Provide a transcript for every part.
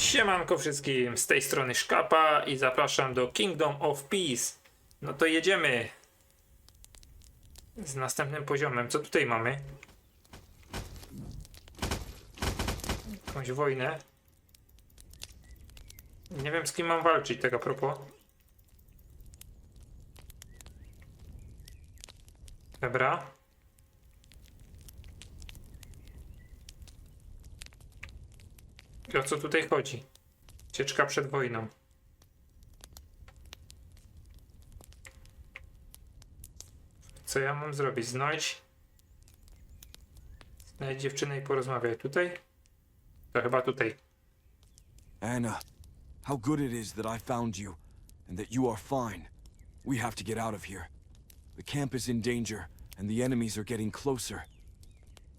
Siemanko wszystkim, z tej strony Szkapa i zapraszam do Kingdom of Peace. No to jedziemy z następnym poziomem. Co tutaj mamy? Jakąś wojnę. Nie wiem z kim mam walczyć, tego a propos. Dobra. I o co tutaj chodzi? Ucieczka przed wojną. Co ja mam zrobić? Znajdź. Znajdź dziewczynę i porozmawiaj. Tutaj? To chyba tutaj. Anna, how good it is that I found you, and that you are fine. We have to get out of here. The camp is in danger, and the enemies are getting closer.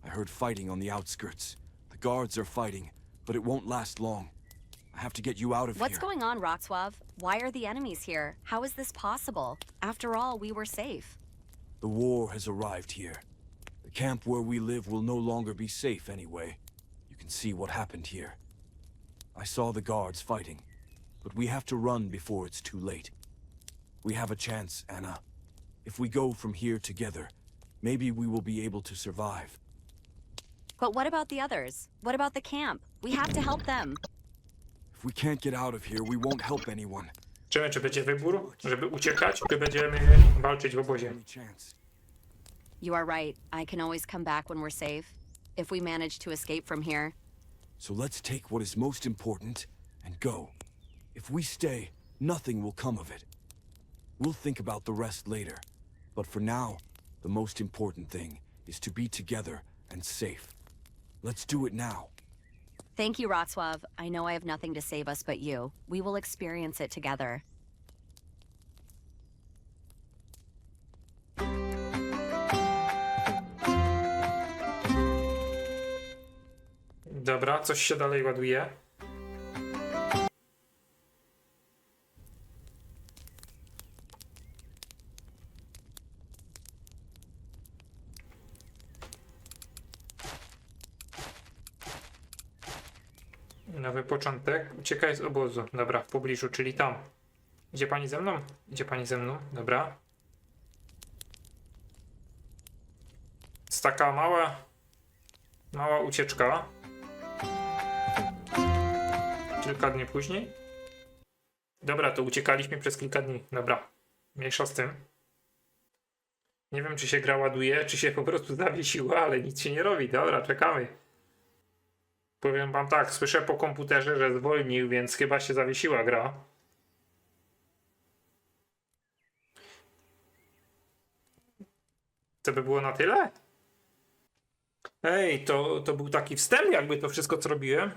I heard fighting on the outskirts. The guards are fighting, but it won't last long. I have to get you out of What's here. What's going on, Roxwav? Why are the enemies here? How is this possible? After all, we were safe. The war has arrived here. The camp where we live will no longer be safe anyway. You can see what happened here. I saw the guards fighting, but we have to run before it's too late. We have a chance, Anna. If we go from here together, maybe we will be able to survive. But what about the others? What about the camp? We have to help them. If we can't get out of here, we won't help anyone. Czy, czy będzie wybór, żeby uciekać, czy będziemy walczyć w obozie? Any chance? You are right. I can always come back when we're safe. If we manage to escape from here. So let's take what is most important and go. If we stay, nothing will come of it. We'll think about the rest later. But for now, the most important thing is to be together and safe. Let's do it now. Thank you, Roxwav. I know I have nothing to save us but you. We will experience it together. Dobra, coś się dalej ładuje. Nowy początek. Uciekaj z obozu. Dobra, w pobliżu, czyli tam. Idzie pani ze mną? Idzie pani ze mną? Dobra. Jest taka mała, mała ucieczka. Kilka dni później. Dobra, to uciekaliśmy przez kilka dni. Dobra, mniejsza z tym. Nie wiem, czy się gra ładuje, czy się po prostu zawiesiła, ale nic się nie robi. Dobra, czekamy. Powiem wam tak, słyszę po komputerze, że zwolnił, więc chyba się zawiesiła gra. To by było na tyle? Ej, to, to był taki wstęp, jakby to wszystko, co robiłem.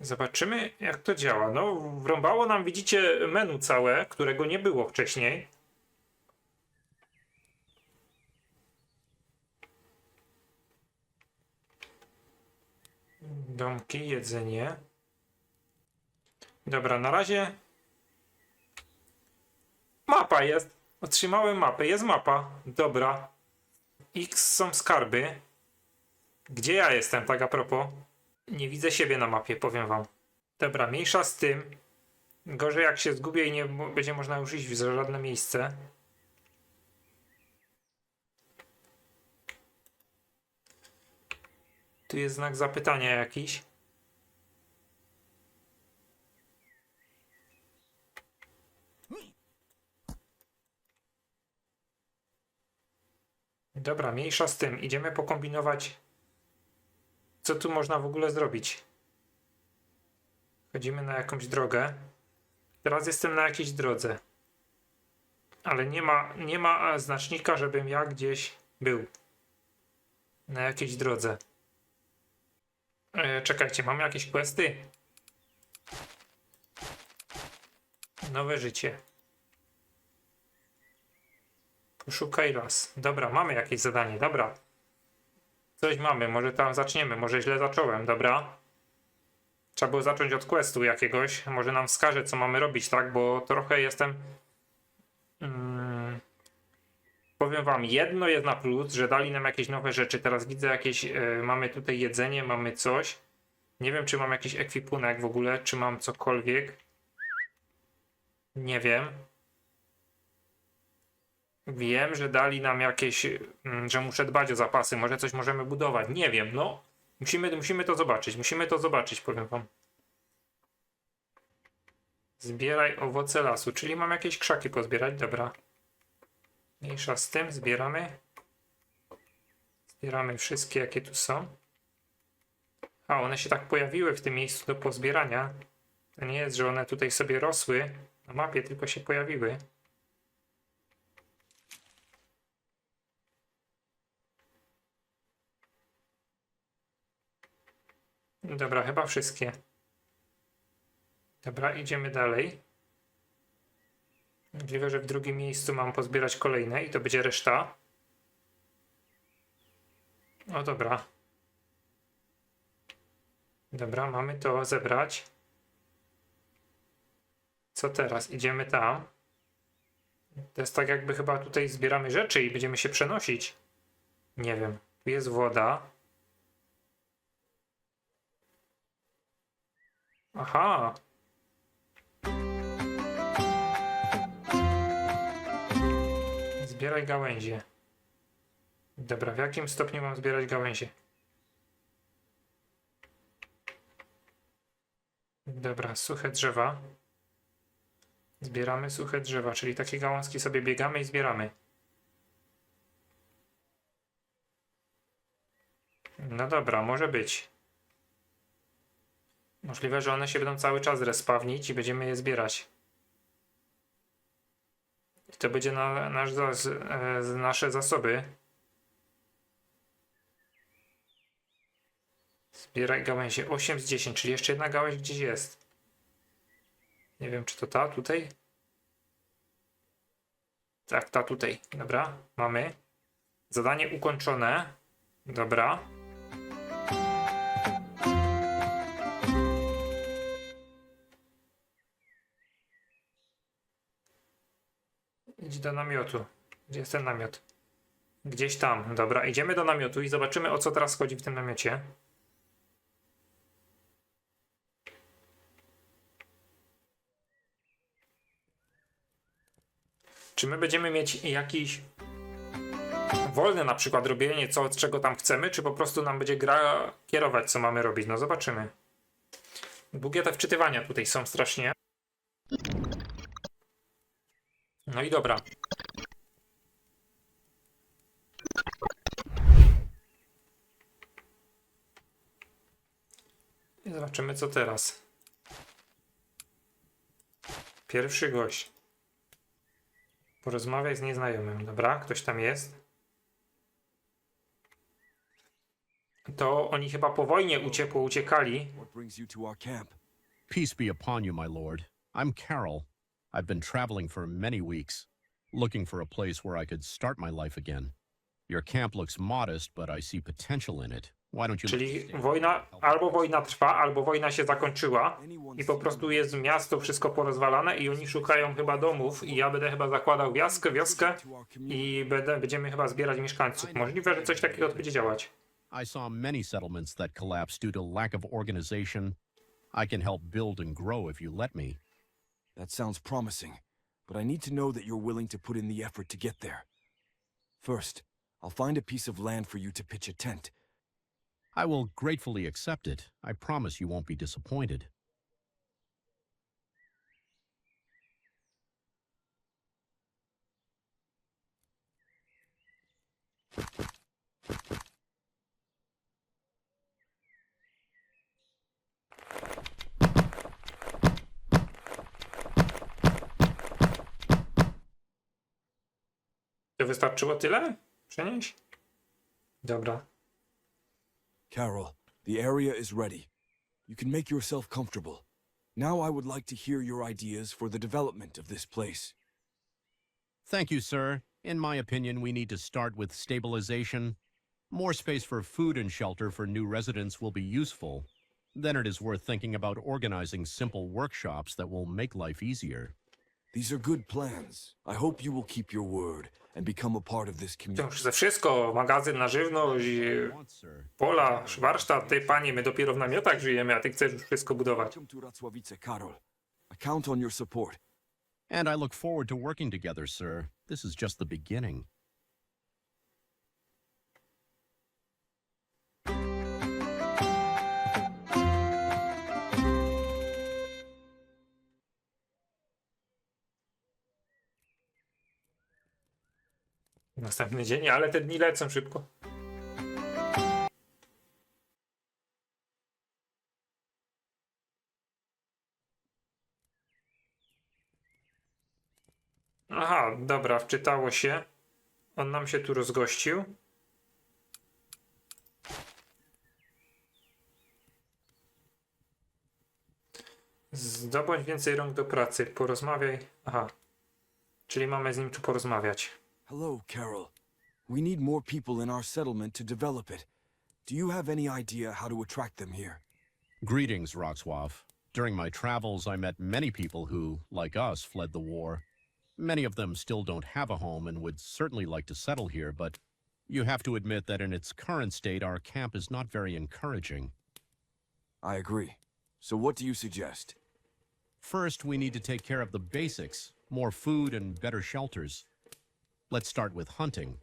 Zobaczymy, jak to działa. No, wrąbało nam, widzicie, menu całe, którego nie było wcześniej. Domki, jedzenie. Dobra, na razie. Mapa jest. Otrzymałem mapę. Jest mapa. Dobra. X są skarby. Gdzie ja jestem, tak a propos? Nie widzę siebie na mapie, powiem wam. Dobra, mniejsza z tym. Gorzej jak się zgubię i nie będzie można już iść w żadne miejsce. Tu jest znak zapytania jakiś. Dobra, mniejsza z tym. Idziemy pokombinować, co tu można w ogóle zrobić. Chodzimy na jakąś drogę. Teraz jestem na jakiejś drodze. Ale nie ma, nie ma e, znacznika, żebym ja gdzieś był. Na jakiejś drodze. E, czekajcie, mam jakieś questy? Nowe życie. Poszukaj las. Dobra, mamy jakieś zadanie, dobra. Coś mamy, może tam zaczniemy, może źle zacząłem, dobra. Trzeba było zacząć od questu jakiegoś, może nam wskaże co mamy robić, tak? Bo trochę jestem... Mm, powiem wam, jedno jest na plus, że dali nam jakieś nowe rzeczy. Teraz widzę jakieś, e, mamy tutaj jedzenie, mamy coś. Nie wiem, czy mam jakiś ekwipunek w ogóle, czy mam cokolwiek. Nie wiem. Wiem, że dali nam jakieś, mm, że muszę dbać o zapasy, może coś możemy budować. Nie wiem, no. Musimy, musimy to zobaczyć, musimy to zobaczyć, powiem wam. Zbieraj owoce lasu, czyli mam jakieś krzaki pozbierać, dobra. Mniejsza z tym, zbieramy. Zbieramy wszystkie, jakie tu są. A, one się tak pojawiły w tym miejscu do pozbierania. To nie jest, że one tutaj sobie rosły na mapie, tylko się pojawiły. Dobra, chyba wszystkie. Dobra, idziemy dalej. Możliwe, że w drugim miejscu mam pozbierać kolejne i to będzie reszta. O dobra. Dobra, mamy to zebrać. Co teraz? Idziemy tam. To jest tak jakby chyba tutaj zbieramy rzeczy i będziemy się przenosić. Nie wiem. Tu jest woda. Aha. Zbieraj gałęzie. Dobra, w jakim stopniu mam zbierać gałęzie? Dobra, suche drzewa. Zbieramy suche drzewa, czyli takie gałązki sobie biegamy i zbieramy. No dobra, może być. Możliwe, że one się będą cały czas respawnić i będziemy je zbierać. I to będzie na, nasz e, nasze zasoby. Zbieraj gałęzie 8 z 10, czyli jeszcze jedna gałęź gdzieś jest. Nie wiem, czy to ta tutaj? Tak, ta tutaj. Dobra, mamy. Zadanie ukończone. Dobra. Do namiotu. Gdzie jest ten namiot? Gdzieś tam. Dobra, idziemy do namiotu i zobaczymy o co teraz chodzi w tym namiocie. Czy my będziemy mieć jakiś wolne na przykład robienie co, czego tam chcemy, czy po prostu nam będzie gra kierować, co mamy robić? No zobaczymy. Długie te wczytywania tutaj są strasznie. No i dobra. I zobaczymy co teraz. Pierwszy gość. Porozmawiaj z nieznajomym. Dobra, ktoś tam jest. To oni chyba po wojnie uciekło, uciekali. Peace be upon you, my lord. I'm Carol. I've been traveling for many weeks, looking for a place where I could start my life again. Your camp looks modest, but I see potential in it. Why don't you Czyli wojna, albo wojna trwa, albo wojna się zakończyła i po prostu jest miasto wszystko porozwalane i oni szukają chyba domów i ja będę chyba zakładał wioskę, wioskę i będę, będziemy chyba zbierać mieszkańców. Możliwe, że coś takiego będzie działać. I saw many settlements that collapsed due to lack of organization. I can help build and grow if you let me. That sounds promising, but I need to know that you're willing to put in the effort to get there. First, I'll find a piece of land for you to pitch a tent. I will gratefully accept it. I promise you won't be disappointed. Wystarczyło tyle? Przenieść? Dobra. Carol, the area is ready. You can make yourself comfortable. Now I would like to hear your ideas for the development of this place. Thank you, sir. In my opinion, we need to start with stabilization. More space for food and shelter for new residents will be useful. Then it is worth thinking about organizing simple workshops that will make life easier. These are good plans. I hope you will keep your word and become a part of this To community. już ze wszystko, magazyn na żywność, sir. pola, warsztat, ty panie, my dopiero w namiotach żyjemy, a ty chcesz już wszystko budować. Welcome to Ratsławice, Karol. I count on your support. And I look forward to working together, sir. This is just the beginning. Następny dzień, ale te dni lecą szybko. Aha, dobra, wczytało się. On nam się tu rozgościł. Zdobądź więcej rąk do pracy. Porozmawiaj. Aha. Czyli mamy z nim tu porozmawiać. Hello, Carol. We need more people in our settlement to develop it. Do you have any idea how to attract them here? Greetings, Roxwav. During my travels, I met many people who, like us, fled the war. Many of them still don't have a home and would certainly like to settle here, but you have to admit that in its current state, our camp is not very encouraging. I agree. So what do you suggest? First, we need to take care of the basics more food and better shelters. Let's start with hunting.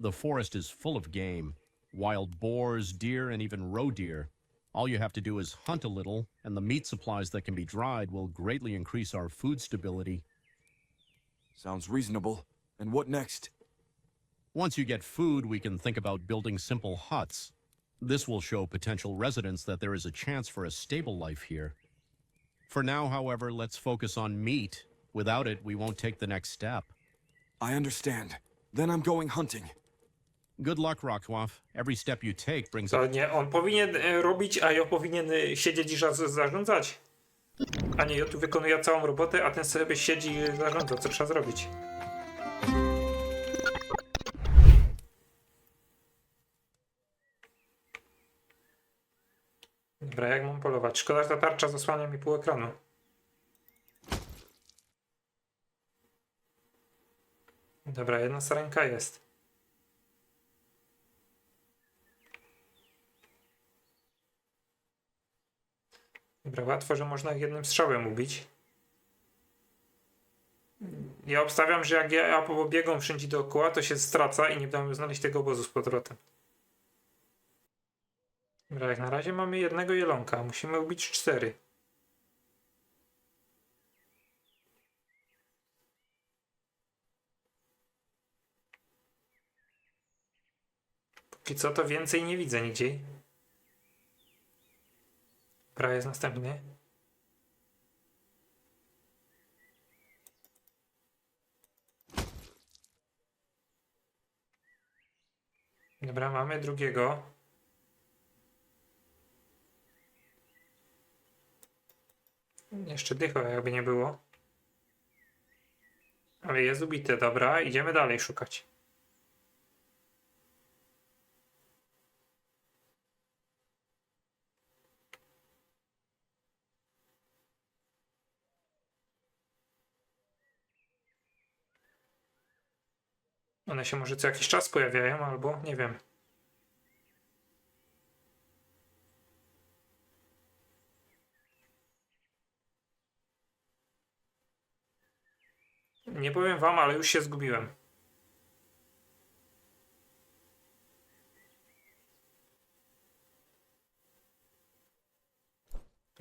The forest is full of game wild boars, deer, and even roe deer. All you have to do is hunt a little, and the meat supplies that can be dried will greatly increase our food stability. Sounds reasonable. And what next? Once you get food, we can think about building simple huts. This will show potential residents that there is a chance for a stable life here. For now, however, let's focus on meat. Without it, we won't take the next step. I understand. Then I'm going hunting. Good luck, Rockwaff. Every step you take brings To nie on powinien e, robić, a ja powinien e, siedzieć i za- zarządzać. A nie, ja tu wykonuję całą robotę, a ten sobie siedzi i zarządza, co trzeba zrobić. Dobra, jak mam polować? Szkoda, że ta tarcza zasłania mi pół ekranu. Dobra, jedna sarenka jest. Dobra, łatwo, że można jednym strzałem ubić. Ja obstawiam, że jak ja, pobiegam wszędzie dookoła, to się straca i nie będę znaleźć tego obozu z powrotem. Dobra, jak na razie mamy jednego jelonka, musimy ubić cztery. Póki co to więcej nie widzę nigdzie. Dobra, jest następny. Dobra, mamy drugiego. Jeszcze dycha, jakby nie było. Ale jest ubity, dobra, idziemy dalej szukać. One się może co jakiś czas pojawiają, albo nie wiem. Nie powiem wam, ale już się zgubiłem.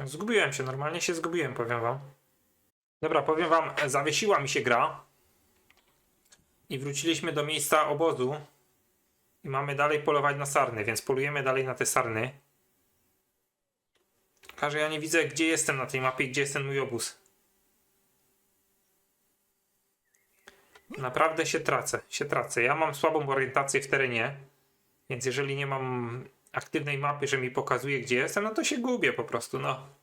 Zgubiłem się, normalnie się zgubiłem, powiem wam. Dobra, powiem wam, zawiesiła mi się gra. I wróciliśmy do miejsca obozu. I mamy dalej polować na sarny, więc polujemy dalej na te sarny. Tylko, że ja nie widzę, gdzie jestem na tej mapie, gdzie jest ten mój obóz. Naprawdę się tracę, się tracę. Ja mam słabą orientację w terenie, więc jeżeli nie mam aktywnej mapy, że mi pokazuje, gdzie jestem, no to się gubię po prostu, no.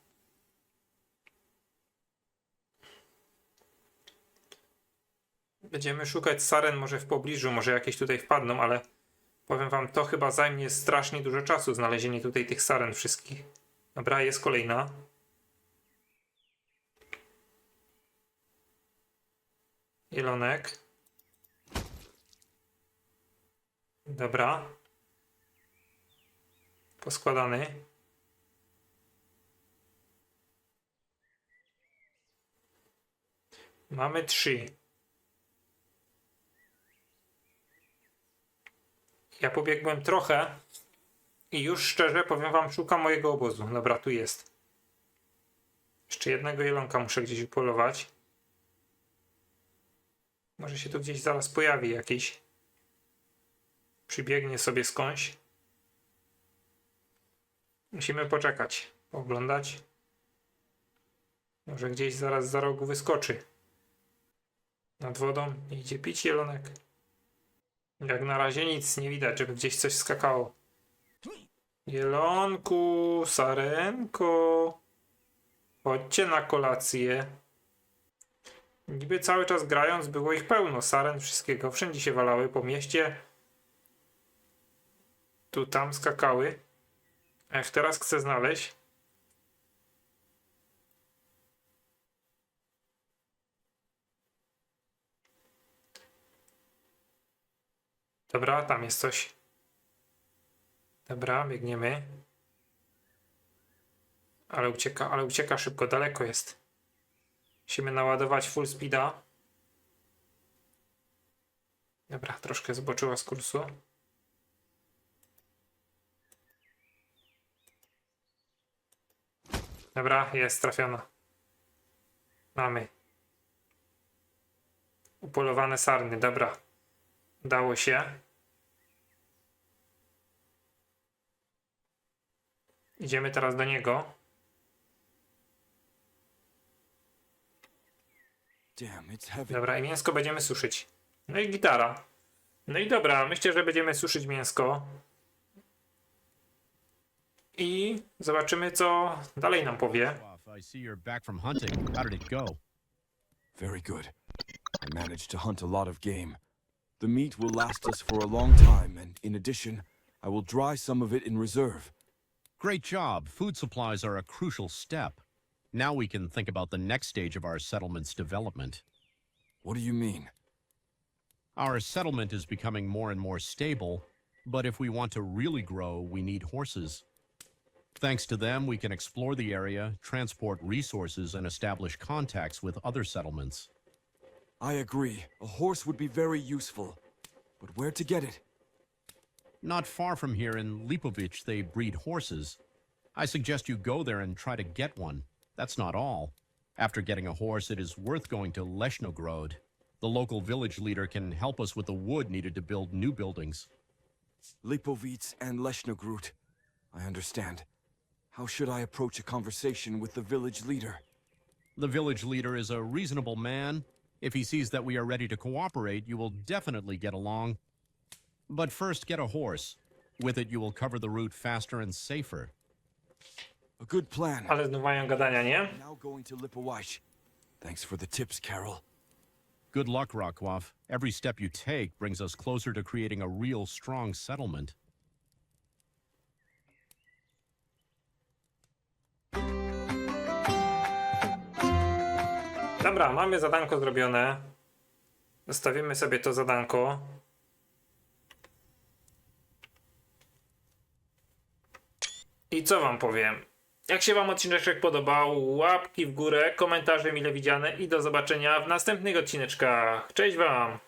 Będziemy szukać saren może w pobliżu, może jakieś tutaj wpadną, ale powiem wam, to chyba zajmie strasznie dużo czasu znalezienie tutaj tych saren wszystkich. Dobra, jest kolejna. Jelonek. Dobra. Poskładany. Mamy trzy. Ja pobiegłem trochę i już szczerze powiem wam, szukam mojego obozu. Dobra, tu jest. Jeszcze jednego jelonka muszę gdzieś upolować. Może się tu gdzieś zaraz pojawi jakiś. Przybiegnie sobie skądś. Musimy poczekać, oglądać. Może gdzieś zaraz za rogu wyskoczy. Nad wodą idzie pić jelonek. Jak na razie nic nie widać, żeby gdzieś coś skakało. Jelonku, sarenko. Chodźcie na kolację. Niby cały czas grając było ich pełno, saren, wszystkiego. Wszędzie się walały po mieście. Tu, tam skakały. Jak teraz chcę znaleźć. Dobra, tam jest coś. Dobra, biegniemy. Ale ucieka, ale ucieka szybko, daleko jest. Musimy naładować full speeda. Dobra, troszkę zboczyła z kursu. Dobra, jest trafiona. Mamy. Upolowane sarny, dobra. Udało się. Idziemy teraz do niego. Dobra, i mięsko będziemy suszyć. No i gitara. No i dobra, myślę, że będziemy suszyć mięsko. I zobaczymy, co dalej nam powie. I see you're back from hunting. How did it go? Very good. I managed to hunt a lot of game. The meat will last us for a long time, and in addition, I will dry some of it in reserve. Great job. Food supplies are a crucial step. Now we can think about the next stage of our settlement's development. What do you mean? Our settlement is becoming more and more stable, but if we want to really grow, we need horses. Thanks to them, we can explore the area, transport resources, and establish contacts with other settlements. I agree. A horse would be very useful. But where to get it? Not far from here in Lipovich, they breed horses. I suggest you go there and try to get one. That's not all. After getting a horse, it is worth going to Leshnogrod. The local village leader can help us with the wood needed to build new buildings. Lipovitz and Leshnogrut. I understand. How should I approach a conversation with the village leader? The village leader is a reasonable man. If he sees that we are ready to cooperate, you will definitely get along. But first, get a horse. With it, you will cover the route faster and safer. A good plan. Ale znów mają gadania, nie? Now going to Lipowaish. Thanks for the tips, Carol. Good luck, Rokwav. Every step you take brings us closer to creating a real strong settlement. Dobra, mamy zadanko zrobione. Zostawimy sobie to zadanko. I co wam powiem? Jak się wam odcineczek podobał, łapki w górę, komentarze mile widziane i do zobaczenia w następnych odcineczkach. Cześć wam!